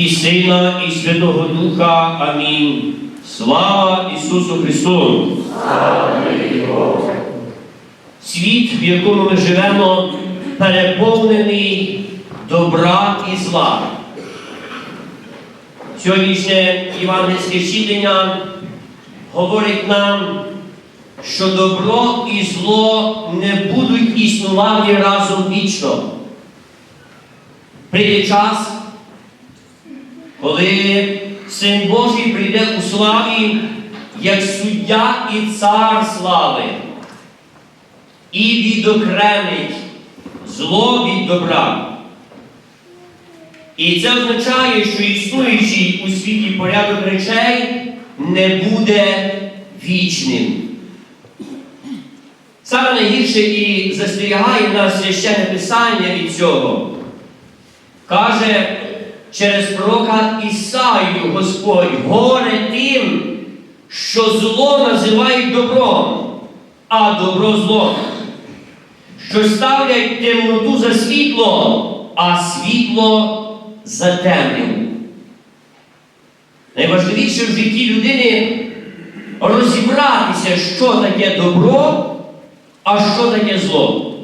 і Сина, і Святого Духа. Амінь. Слава Ісусу Христу! Слава Світ, в якому ми живемо, переповнений добра і зла. Сьогоднішнє євангельське читання говорить нам, що добро і зло не будуть існувати разом вічно. Прийде час, коли Син Божий прийде у славі як суддя і цар слави і відокремить зло від добра. І це означає, що існуючий у світі порядок речей не буде вічним. Саме найгірше і застерігає нас священне писання від цього. Каже через пророка Ісаю Господь, горе тим, що зло називають добром, а добро злом, що ставлять темноту за світло, а світло за темряву. Найважливіше в житті людини розібратися, що таке добро, а що таке зло.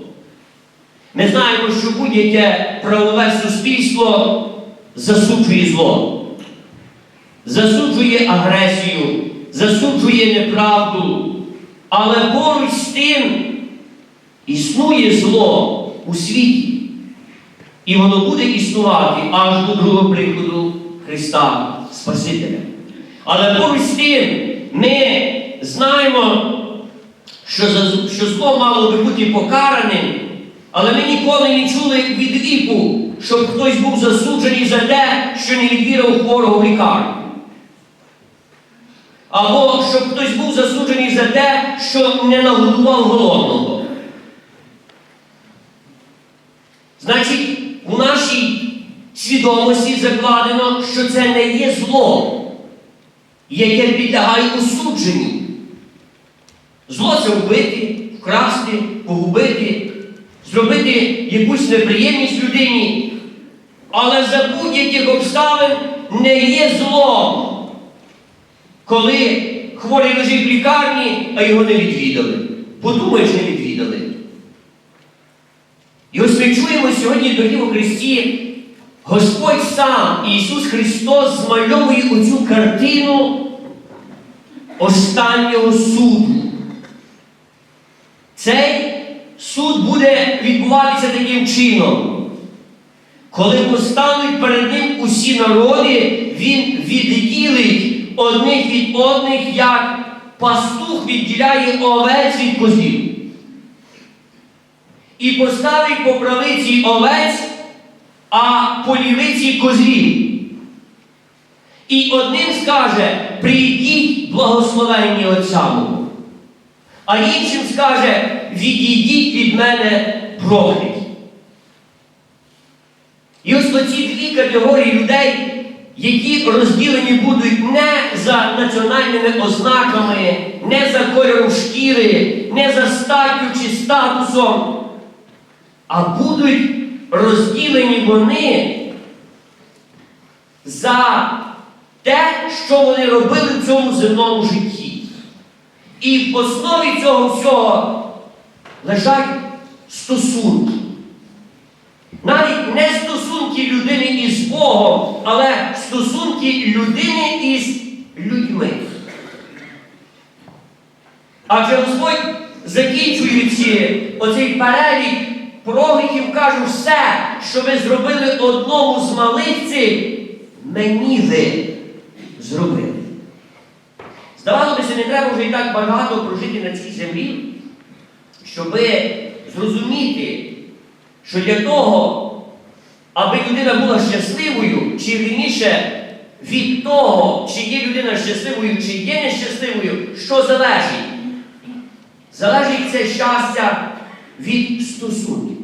Ми знаємо, що будь-яке правове суспільство засуджує зло, засуджує агресію, засуджує неправду, але поруч з тим існує зло у світі. І воно буде існувати аж до другого приходу Христа Спасителя. Але поруч з тим ми знаємо, що, що зло мало би бути покараним, але ми ніколи не чули від віку, щоб хтось був засуджений за те, що не відвірив хворого в лікарню. Або щоб хтось був засуджений за те, що не нагодував голодного. Значить, у нашій свідомості закладено, що це не є зло, яке підлягає осудженню. Зло це вбити, вкрасти, погубити, зробити якусь неприємність людині, але за будь-яких обставин не є злом, коли хворий лежить в лікарні, а його не відвідали. Подумаєш, не відвідали. І ось ми чуємо сьогодні, дорогі у Христі, Господь сам, Ісус Христос, змальовує оцю картину останнього суду. Цей суд буде відбуватися таким чином. Коли постануть перед ним усі народи, він відділить одних від одних, як пастух відділяє овець від козів і поставить по правиці овець, а по лівиці козлів. І одним скаже, прийдіть благословенні Отцяму, а іншим скаже, відійдіть від мене проклять. І ось оці дві категорії людей, які розділені будуть не за національними ознаками, не за кольором шкіри, не за статтю чи статусом, а будуть розділені вони за те, що вони робили в цьому земному житті. І в основі цього всього лежать стосунки. Навіть не стосунки людини із Богом, але стосунки людини із людьми. Адже Господь, закінчуючи оцей перелік прогріхів, каже, все, що ви зробили одному з малих цих, мені ви зробили. Здавалося, не треба вже і так багато прожити на цій землі, щоби зрозуміти, що для того, аби людина була щасливою, чи вірніше від того, чи є людина щасливою, чи є нещасливою, що залежить? Залежить це щастя від стосунків.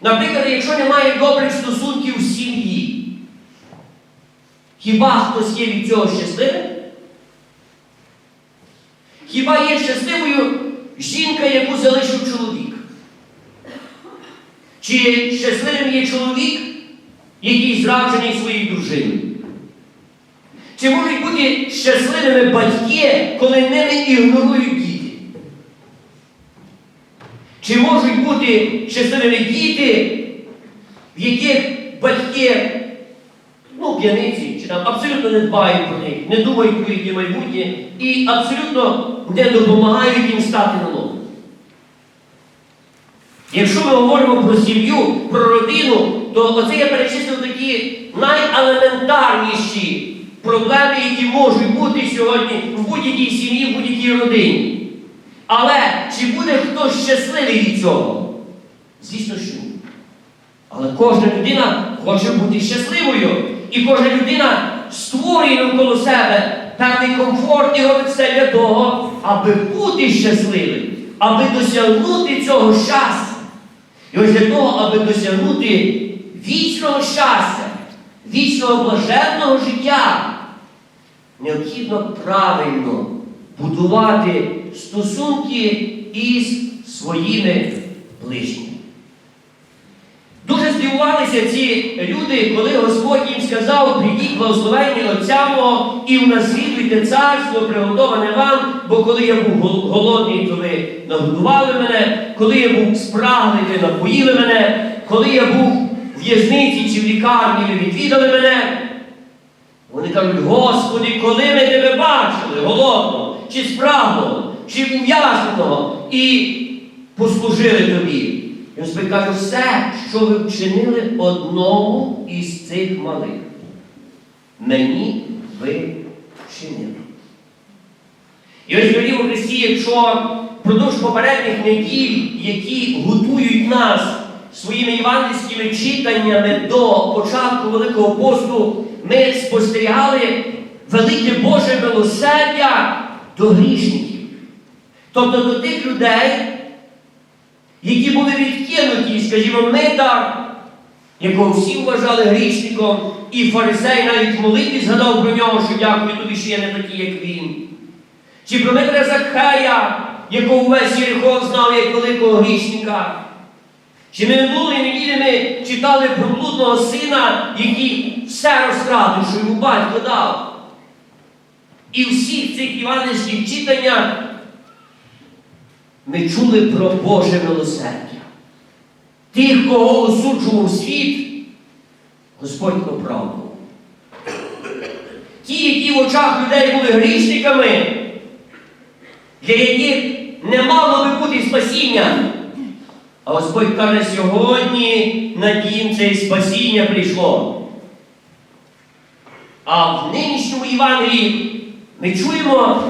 Наприклад, якщо немає добрих стосунків в сім'ї, хіба хтось є від цього щасливим? Хіба є щасливою жінка, яку залишив чоловік? Чи щасливим є чоловік, який зраджений своїй дружині? Чи можуть бути щасливими батьки, коли ними ігнорують діти? Чи можуть бути щасливими діти, в яких батьки, ну, п'яниці, чи там абсолютно не дбають про них, не думають про їхнє майбутнє і абсолютно не допомагають їм стати на ноги? Якщо ми говоримо про сім'ю, про родину, то оце я перечислив такі найелементарніші проблеми, які можуть бути сьогодні в будь-якій сім'ї, в будь-якій родині. Але чи буде хтось щасливий від цього? Звісно, що. Але кожна людина хоче бути щасливою. І кожна людина створює навколо себе певний комфорт і робить все для того, аби бути щасливим, аби досягнути цього щастя. І ось для того, аби досягнути вічного щастя, вічного блаженного життя, необхідно правильно будувати стосунки із своїми ближніми. Дуже здивувалися ці люди, коли Господь їм сказав, прийдіть благословенні Отця мого і унаслідуйте царство, приготоване вам, бо коли я був голодний, то ви нагодували мене, коли я був спраглий, ви напоїли мене, коли я був в в'язниці чи в лікарні, ви відвідали мене. Вони кажуть, Господи, коли ми тебе бачили, голодного, чи спраглого, чи ув'язненого, і послужили тобі. І Господь каже, все, що ви вчинили одному із цих малих. Мені ви вчинили. І ось дорогі у Христі, якщо впродовж попередніх неділь, які готують нас своїми євангельськими читаннями до початку Великого посту, ми спостерігали велике Боже милосердя до грішників. Тобто до тих людей, які були відкинуті, скажімо, мита, якого всі вважали грішником, і фарисей навіть в молитві згадав про нього, що дякую тобі, що я не такий, як він. Чи про Митра Закхея, якого весь Єрихон знав як великого грішника. Чи ми минулої неділі ми читали про блудного сина, який все розкрадив, що йому батько дав. І всіх цих іванівських читаннях ми чули про Боже милосердя. Тих, кого осуджував світ, Господь оправдував. Ті, які в очах людей були грішниками, для яких не мало би бути спасіння. А Господь каже, сьогодні на дім це спасіння прийшло. А в нинішньому Євангелії ми чуємо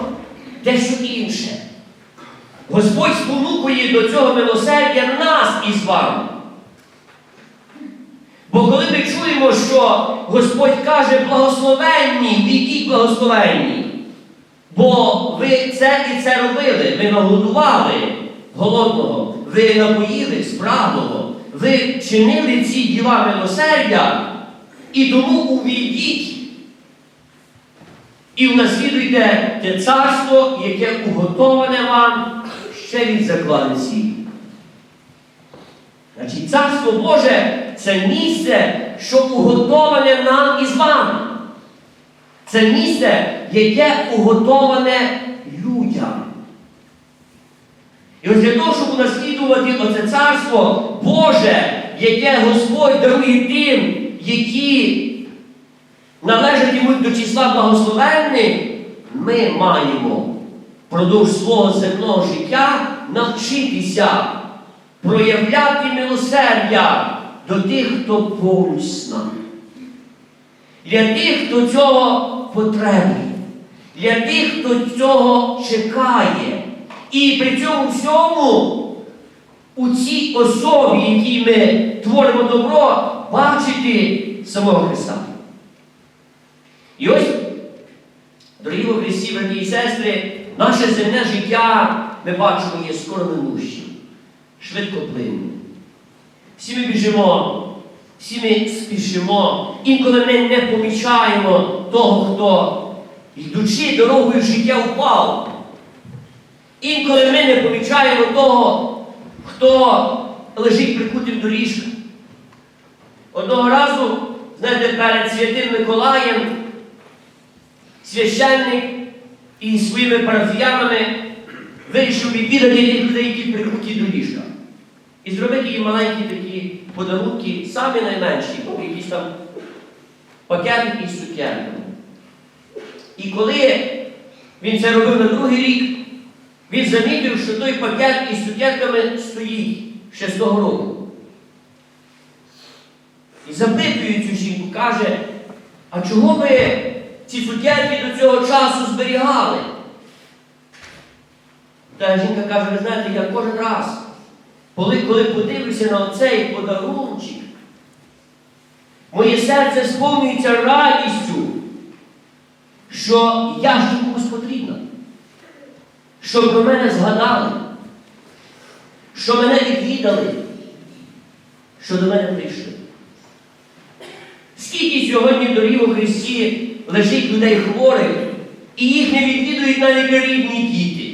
дещо інше. Господь спонукує до цього милосердя нас із вами. Бо коли ми чуємо, що Господь каже благословенні, вікіть благословенні, бо ви це і це робили, ви нагодували голодного, ви напоїли спраглого, ви чинили ці діла милосердя, і тому увійдіть і унаслідуйте те царство, яке уготоване вам ще від заклади світу. Значить, царство Боже це місце, що уготоване нам із вами. Це місце, яке уготоване людям. І ось для того, щоб унаслідувати оце царство Боже, яке Господь дарує тим, які належать йому до числа благословенних, ми маємо впродовж свого земного життя навчитися проявляти милосердя до тих, хто поруч з нами. Для тих, хто цього потребує, для тих, хто цього чекає. І при цьому всьому у цій особі, якій ми творимо добро, бачити самого Христа. І ось, дорогі Христі, брати і сестри, наше земне життя, ми бачимо, є скоро минущим, швидко плинне. Всі ми біжимо, всі ми спішимо, інколи ми не помічаємо того, хто, йдучи дорогою життя, впав. Інколи ми не помічаємо того, хто лежить прикутим до ліжка. Одного разу знаєте, перед Святим Миколаєм священник і своїми парафіянами вирішив відвідати тих людей, які прикуті до ліжка. І зробити їм маленькі такі подарунки, самі найменші, якісь там пакетики з цукерками. І коли він це робив на другий рік, він замітив, що той пакет із цукерками стоїть ще з того року. І запитує цю жінку, каже, а чого ви ці цукерки до цього часу зберігали? Та жінка каже, ви знаєте, я кожен раз, коли, коли подивлюся на оцей подарунчик, моє серце сповнюється радістю, що я ж комусь потрібна, що про мене згадали, що мене відвідали, що до мене прийшли. Скільки сьогодні в дорі у Христі лежить людей хворих, і їх не відвідують навіть рідні діти.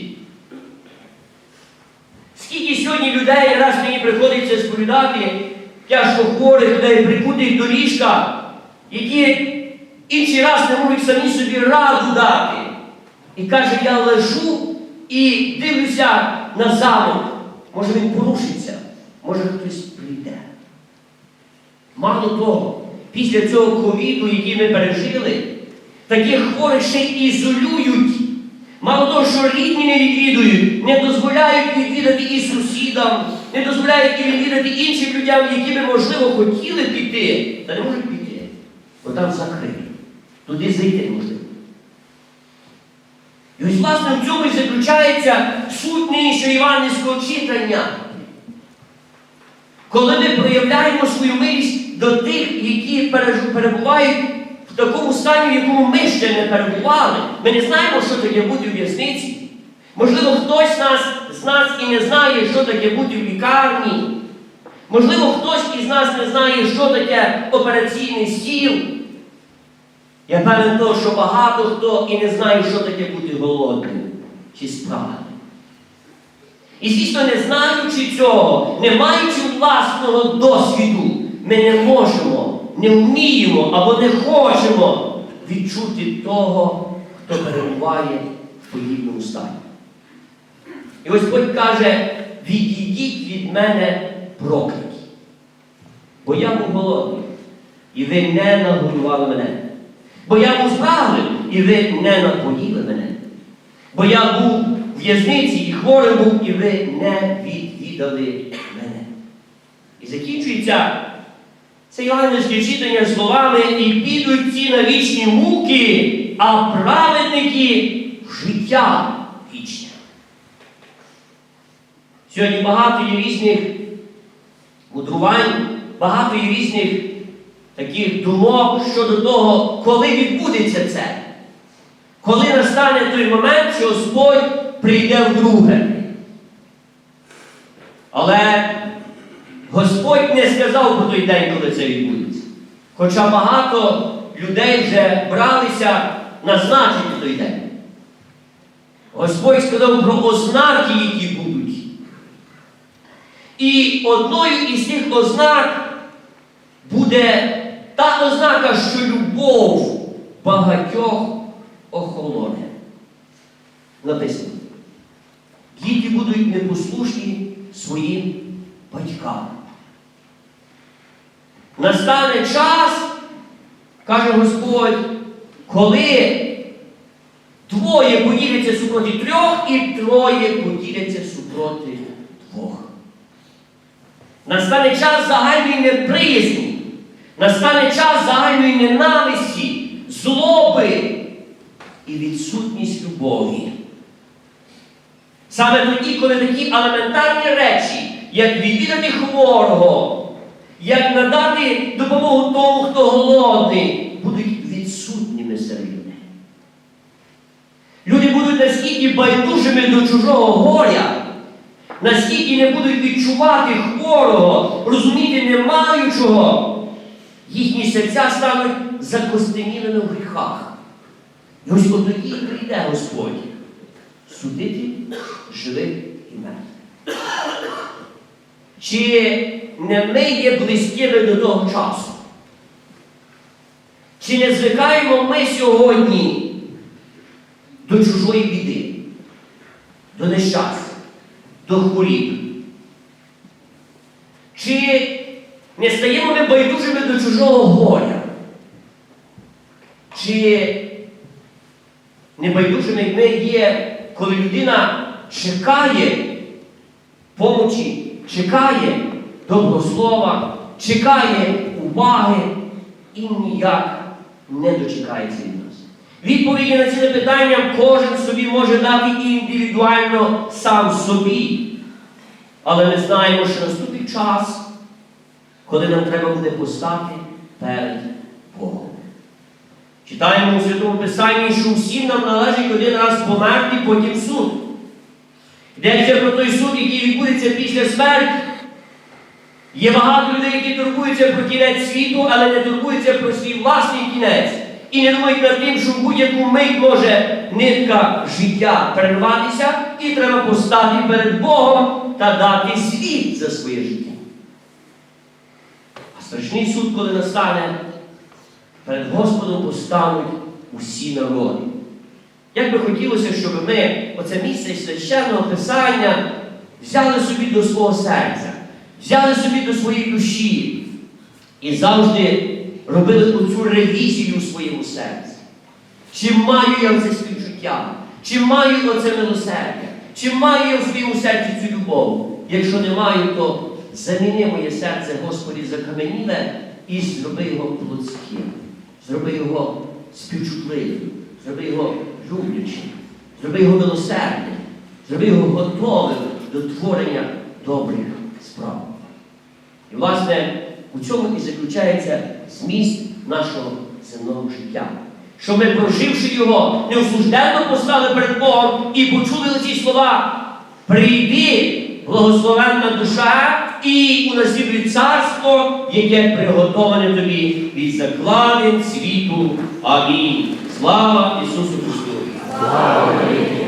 Скільки сьогодні людей, раз мені приходиться сповідати, тяжко хворих людей, прикутих до ліжка, які інший раз не можуть самі собі раду дати. І каже, я лежу і дивлюся на замок. Може він порушиться, може хтось прийде. Мало того, після цього ковіду, який ми пережили, таких хворих ще ізолюють. Мало того, що рідні не відвідують, не дозволяють відвідати і сусідам, не дозволяють відвідати іншим людям, які би, можливо, хотіли піти, та не можуть піти, бо там закрито. Туди зайти неможливо. І ось, власне, в цьому і заключається суть нинішнього іванівського читання. Коли ми проявляємо свою милість до тих, які перебувають такому стані, в якому ми ще не перебували, ми не знаємо, що таке бути в в'язниці. Можливо, хтось нас, з нас і не знає, що таке бути в лікарні. Можливо, хтось із нас не знає, що таке операційний стіл. Я певен того, що багато хто і не знає, що таке бути голодним чи спраганим. І звісно, не знаючи цього, не маючи власного досвіду, ми не можемо, не вміємо або не хочемо відчути того, хто перебуває в подібному стані. І Господь каже, відійдіть від мене прокляті. Бо я був голодний, і ви не нагодували мене. Бо я був спраглим, і ви не напоїли мене. Бо я був в'язниці і хворим був, і ви не відвідали мене. І закінчується це євангельське читання словами і підуть ці на вічні муки, а праведники життя вічне. Сьогодні багато є різних мудрувань, багато є різних таких думок щодо того, коли відбудеться це. Коли настане той момент, що Господь прийде вдруге. Але Господь не сказав про той день, коли це відбудеться. Хоча багато людей вже бралися назначити той день. Господь сказав про ознаки, які будуть. І одною із тих ознак буде та ознака, що любов багатьох охолоне. Написано. Діти будуть непослушні своїм батькам. Настане час, каже Господь, коли двоє поділяться супроти трьох і троє поділяться супроти двох. Настане час загальної неприязні, настане час загальної ненависті, злоби і відсутність любові. Саме тоді, коли такі елементарні речі, як відвідати хворого, як надати допомогу тому, хто голодний, будуть відсутніми серед людей. Люди будуть настільки байдужими до чужого горя, наскільки не будуть відчувати хворого, розуміти не маючого, їхні серця стануть закостенілими в гріхах. І ось тоді прийде Господь судити живих і мертвих. Чи не ми є близькими до того часу? Чи не звикаємо ми сьогодні до чужої біди, до нещастя, до хворіб? Чи не стаємо ми байдужими до чужого горя? Чи небайдужими ми є, коли людина чекає помочі, чекає доброго слова, чекає уваги і ніяк не дочекається від нас. Відповіді на ці питання кожен собі може дати індивідуально сам собі. Але ми знаємо, що наступить час, коли нам треба буде постати перед Богом. Читаємо у Святому Писанні, що всім нам належить один раз померти, потім суд. Йдеться про той суд, який відбудеться після смерті. Є багато людей, які турбуються про кінець світу, але не турбуються про свій власний кінець. І не думають над тим, що в будь-яку мить може нитка життя перерватися, і треба постати перед Богом та дати світ за своє життя. А страшний суд, коли настане, перед Господом постануть усі народи. Як би хотілося, щоб ми оце місце священного писання взяли собі до свого серця, взяли собі до своєї душі і завжди робили оцю ревізію у своєму серці. Чи маю я оце співчуття? Чи маю оце милосердя? Чи маю я в своєму серці цю любов? Якщо не маю, то заміни моє серце, Господі, закаменіле і зроби його плотським, зроби його співчутливим, зроби його люблячим, зроби його милосердним, зроби його готовим до творення добрих справ. І, власне, у цьому і заключається зміст нашого земного життя. Що ми, проживши його, неосужденно постали перед Богом і почули ці слова. Прийди, благословенна душа, і унаслідуй царство, яке приготоване тобі від закладин світу. Амінь. Слава Ісусу Христу! Слава Тобі!